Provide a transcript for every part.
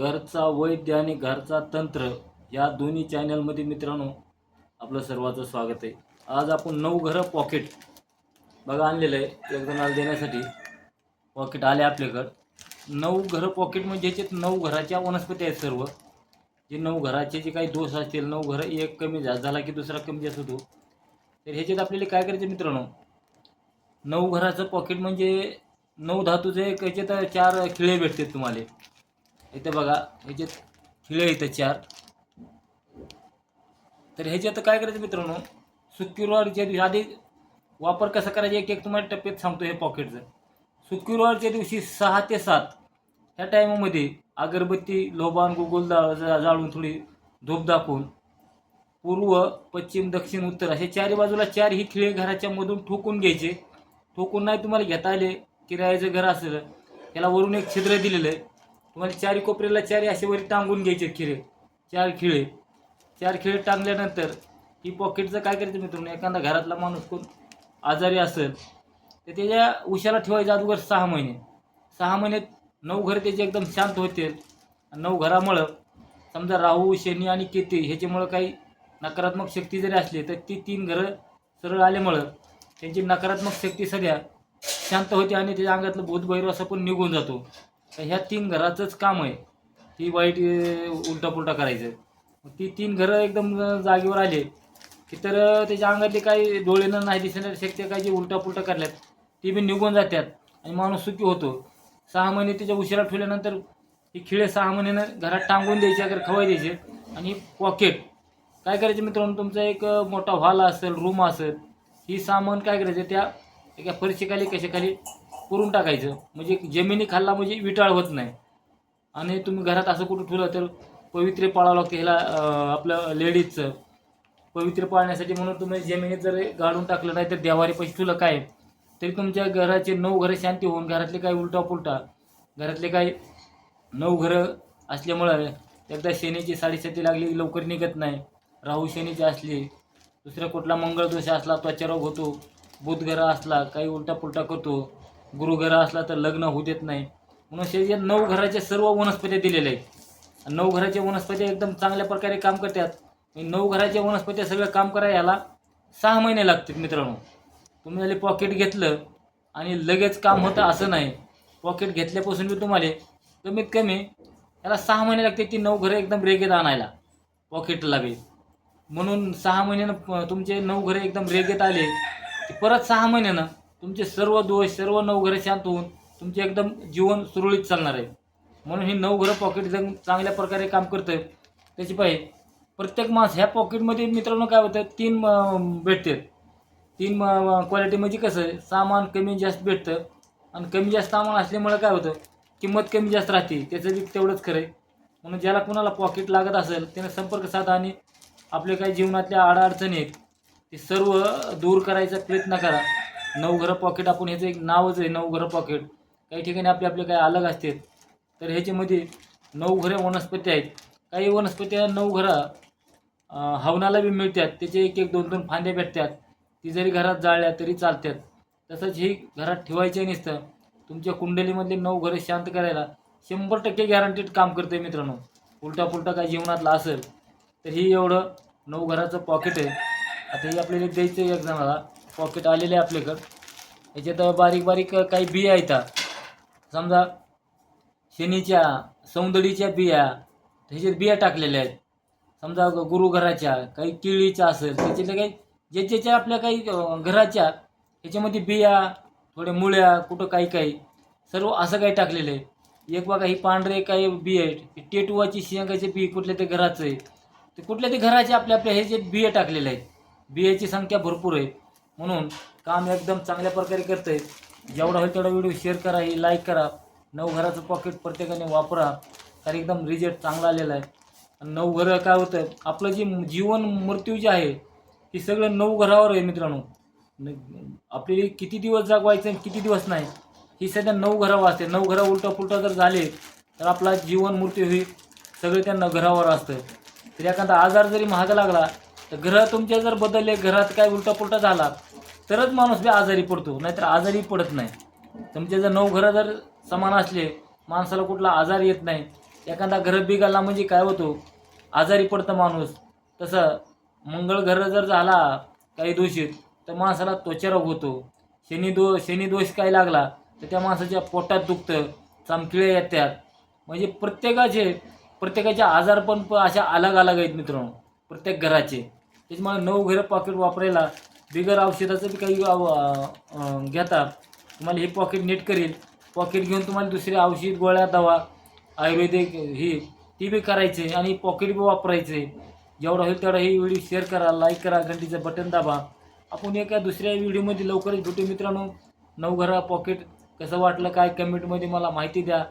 घरचा वैद्य आणि घरचा तंत्र या दोन्ही चॅनलमध्ये मित्रांनो आपलं सर्वांचं स्वागत आहे. आज आपण नऊ घरं पॉकेट बघा आणलेलं आहे एक देण्यासाठी. पॉकेट आले आपल्याकडं. नऊ घरं पॉकेट म्हणजे ह्याच्यात नऊ घराच्या वनस्पती आहेत सर्व. जे नऊ घराचे जे काही दोष असतील नऊ घरं एक कमी जास्त झाला की दुसरा कमी जास्त होतो. तर ह्याच्यात आपल्याला काय करायचं मित्रांनो? नऊ घराचं पॉकेट म्हणजे नऊ धातूचे एक ह्याच्यात चार खिळे भेटतात तुम्हाला. इथं बघा ह्याच्यात खिळे इथं चार. तर ह्याच्यात काय करायचं मित्रांनो? शुक्रवारच्या दिवशी आधी वापर कसा करायचा? एक एक तुम्हाला टप्प्यात सांगतो हे पॉकेटचं शुक्रवारच्या दिवशी सहा ते सात ह्या टायमामध्ये अगरबत्ती लोबान गुगुल जाळून थोडी धूप दाखवून पूर्व पश्चिम दक्षिण उत्तर असे चारी बाजूला चार ही खिळे घराच्या मधून ठोकून घ्यायचे. ठोकून नाही तुम्हाला घेता आले किरायाचं घर असेल त्याला वरून एक छिद्र दिलेलं आहे. तुम्हाला चारी कोपऱ्याला चारी असे वरी टांगून घ्यायचे खिळे. चार खिळे. चार खिळे टांगल्यानंतर ही पॉकेटचं काय करायचं मित्रांनो? एखादा घरातला माणूस कोण आजारी असेल तर त्याच्या उशाला ठेवायचं अगोदर सहा महिने. सहा महिन्यात नऊ घर त्याचे एकदम शांत होतील नऊ घरामुळं समजा राहू शनी आणि केते ह्याच्यामुळं काही नकारात्मक शक्ती जरी असली तर ती तीन घरं सरळ आल्यामुळं त्यांची नकारात्मक शक्ती सध्या शांत होते आणि त्याच्या अंगातलं भूतभैरव असं पण निघून जातो. तर ह्या तीन घराचंच काम आहे. ती वाईट उलटापुलटा करायचं. ती तीन घरं एकदम जागेवर आले की तर त्याच्या अंगातले काही डोळेनं नाही दिसणारी शक्य काही जी उलटापुलटा करल्यात ती बी निघून जातात आणि माणूस सुखी होतो. सहा महिने त्याच्या उशिरा ठेवल्यानंतर ही खिळे सहा महिन्यानं घरात टांगून द्यायचे अगर खवाय द्यायचे आणि पॉकेट काय करायचं मित्रांनो तुमचा एक मोठा हॉल असेल रूम असेल ही सामान काय करायचं? त्या एका फरशीखाली कशाखाली करून टाकायचं. म्हणजे जमिनी खाल्ला म्हणजे विटाळ होत नाही. आणि तुम्ही घरात असं कुठं ठेवलं तर पवित्र पाळावं लागतं. ह्याला आपलं लेडीजचं. पवित्र पाळण्यासाठी म्हणून तुम्ही जमिनीत जर गाडून टाकलं नाही तर देवारी पैसे ठेवलं काय? तरी तुमच्या घराचे नऊ घरं शांती होऊन घरातले काही उलटा पुलटा घरातले काही नऊ घरं असल्यामुळं एकदा शनीची साडेसाती लागली लवकर निघत नाही. राहू शनीची असली दुसरा कुठला मंगळदोष असला त्वचारोग होतो बुधग्रह असला काही उलटा पुलटा करतो. गुरुग्रह असला तर लग्न होऊ देत नाही. म्हणून हे नऊ घराच्या सर्व वनस्पत्या दिलेल्या आहेत. आणि नऊ घराच्या वनस्पत्या एकदम चांगल्या प्रकारे काम करतात. नऊ घराच्या वनस्पत्या सगळं काम करायला याला सहा महिने लागतात मित्रांनो. तुम्ही झाले पॉकेट घेतलं आणि लगेच काम होतं असं नाही. पॉकेट घेतल्यापासून बी तुम्हाला कमीत कमी याला सहा महिने लागते ती नऊ घरं एकदम रेगेत आणायला. पॉकेटला बी. म्हणून सहा महिन्यानं तुमचे नऊ घरे एकदम रेगेत आले की परत सहा महिन्यानं तुमचे सर्व दोष सर्व नऊ घरं शांत होऊन तुमचे एकदम जीवन सुरळीत चालणार आहे. म्हणून हे नऊ घरं पॉकेट एकदम चांगल्या प्रकारे काम करतं त्याची पाहिजे प्रत्येक मास ह्या पॉकेटमध्ये मित्रांनो काय होतं तीन अं, भेटतात. तीन क्वालिटी म्हणजे कसं आहे सामान कमी जास्त भेटतं. आणि कमी जास्त सामान असल्यामुळे काय होतं किंमत कमी जास्त राहते. त्याचं बी तेवढंच खरं आहे. म्हणून ज्याला कुणाला पॉकेट लागत असेल त्याने संपर्क साधा आणि आपले काही जीवनातल्या अडचणी आहेत ते सर्व दूर करायचा प्रयत्न करा. नऊ घरं पॉकेट आपण ह्याचं एक नावच आहे नऊ घरं पॉकेट काही ठिकाणी आपले आपले काही अलग असतात. तर ह्याच्यामध्ये नऊ वनस्पती आहेत. काही वनस्पत्या नऊ घरा हवनाला बी मिळतात. त्याचे एक एक दोन दोन फांद्या भेटतात. ती जरी घरात जाळल्या तरी चालतात. तसंच ही घरात ठेवायचे नसतं. तुमच्या कुंडलीमधले नऊ घरं शांत करायला शंभर टक्के गॅरंटीड काम करते मित्रांनो. उलटा पुलटा काय जीवनातला असेल तर ही एवढं नऊ घराचं पॉकेट आहे. आता ही आपल्याला द्यायचं आहे एक जणाला. पॉकेट आलेले आहे आपल्याकडं. याच्यात बारीक बारीक काही बिया येतात समजा शनीच्या सौंदडीच्या बिया ह्याच्यात बिया टाकलेल्या आहेत. समजा गुरुघराच्या काही केळीच्या असेल त्याच्यातल्या काही ज्याच्याच्या ज्याच्या आपल्या काही घराच्या ह्याच्यामध्ये बिया थोड्या मुळ्या कुठं काही काही सर्व असं काही टाकलेलं आहे. एक बघा ही पांढरे काही बी आहेत. टेटुवाची शेंगाचे बी कुठल्या ते घराचं आहे. ते कुठल्या ते घराचे आपल्या आपल्या हे जे बिया टाकलेले आहेत. बियाची संख्या भरपूर आहे. म्हणून काम एकदम चांगल्या प्रकारे करतं आहे जेवढा होईल तेवढा व्हिडिओ शेअर करा हे लाईक करा. नऊ घराचं पॉकेट प्रत्येकाने वापरा. कारण एकदम रिझल्ट चांगला आलेला आहे. आणि नऊ घरं काय होतं आपलं जे जीवन मृत्यू जे आहे हे सगळं नऊ घरावर आहे मित्रांनो. न- आपल्याला किती दिवस जागवायचं आणि किती दिवस नाही ही सध्या नऊ घरावर असते. नऊ घरा उलटा पुलटा जर झाले तर आपला जीवन मृत्यू हे सगळं त्या न घरावर असतं. तर एखादा आजार जरी महाग लागला तर ग्रह तुमच्या जर बदलले घरात काय उलटा पुलटा झाला तरच माणूस बी आजारी पडतो नाहीतर आजारी पडत नाही. तुमचे म्हणजे जर नऊ घरं जर समान असले माणसाला कुठला आजार येत नाही. एखादा घर बिघडला म्हणजे काय होतो? आजारी पडतं माणूस. तसं मंगळ ग्रह जर झाला काही दोषित तर माणसाला त्वचारोग होतो. शनी दो शनी दोष काय लागला तर त्या माणसाच्या पोटात दुखतं चमकिळे येतात. म्हणजे प्रत्येकाचे प्रत्येकाचे आजार पण प- अशा अलग अलग आहेत मित्रांनो प्रत्येक घराचे. त्याच्यामुळे नऊ घरं पॉकेट वापरायला बिगर औषधाचं बी काही घेता तुम्हाला हे पॉकेट नीट करेल. पॉकेट घेऊन तुम्हाला दुसरे औषध गोळ्या दवा आयुर्वेदिक हे ती बी करायचे आणि पॉकेट बी वापरायचे. जेवढं होईल तेवढा ही व्हिडिओ शेअर करा लाईक करा घंटीचं बटन दाबा. आपण एका दुसऱ्या व्हिडिओमध्ये लवकरच भेटू मित्रांनो. नवघरा पॉकेट कसं वाटलं काय कमेंटमध्ये मला माहिती द्या.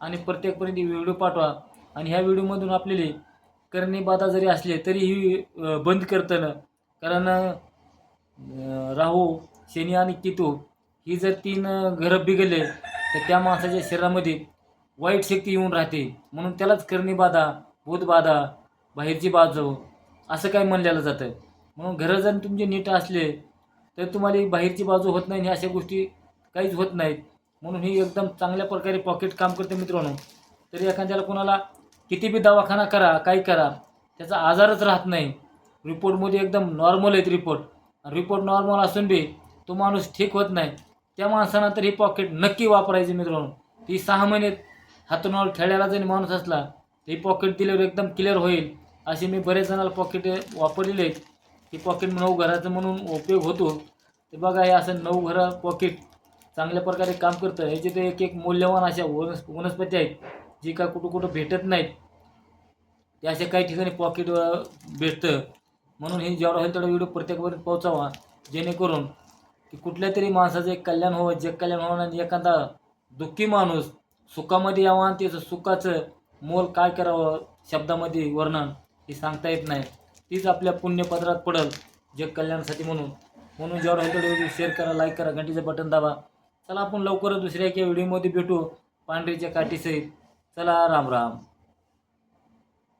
आणि प्रत्येकपर्यंत व्हिडिओ पाठवा. आणि ह्या व्हिडिओमधून आपल्याला करणे बाधा जरी असले तरी ही बंद करतं कारण राहू शनी आणि केतू ही जर तीन घरं बिघडले तर त्या माणसाच्या शरीरामध्ये वाईट शक्ती येऊन राहते. म्हणून त्यालाच करणी बाधा भूतबाधा बाहेरची बाजू असं काय म्हणलेलं जातं. म्हणून घरं जर तुमचे नीट असले तर तुम्हाला बाहेरची बाजू होत नाही ह्या अशा गोष्टी काहीच होत नाहीत. म्हणून ही एकदम चांगल्या प्रकारे पॉकेट काम करते मित्रांनो. तरी एखाद्याला कोणाला किती बी दवाखाना करा काही करा त्याचा आजारच राहत नाही. रिपोर्टमध्ये एकदम नॉर्मल आहेत रिपोर्ट रिपोर्ट नॉर्मल असून बी तो माणूस ठीक होत नाही. त्या माणसानं तर ही पॉकेट नक्की वापरायची मित्रांनो. ती सहा महिने हातून खेळायला जरी माणूस असला तर ही पॉकेट दिल्यावर एकदम क्लिअर होईल. असे मी बरेच जणाला पॉकेट वापरलेले आहेत. ही पॉकेट नऊ घराचं म्हणून उपयोग होतो. ते बघा हे असं नऊ घरं पॉकेट चांगल्या प्रकारे काम करतं. ह्याचे ते एक एक मौल्यवान अशा वनस् वनस्पती आहेत जी का कुठं कुठं भेटत नाहीत. ते अशा काही ठिकाणी पॉकेट भेटतं. म्हणून हे जेवढा होईल तेवढा व्हिडिओ प्रत्येकापर्यंत पोहोचावा. जेणेकरून की कुठल्या तरी माणसाचं एक कल्याण व्हावं जग कल्याण व्हावं आणि एखादा दुःखी माणूस सुखामध्ये यावं आणि त्याचं सुखाचं मोल काय करावं शब्दामध्ये वर्णन हे सांगता येत नाही. तीच आपल्या पुण्यपत्रात पडल जग कल्याणासाठी म्हणून. म्हणून जेवढा होईल तेवढा व्हिडिओ शेअर करा लाईक करा घंटीचं बटन दाबा. चला आपण लवकरच दुसऱ्या एका व्हिडिओमध्ये भेटू. पांढरीच्या काठीसहित चला राम राम.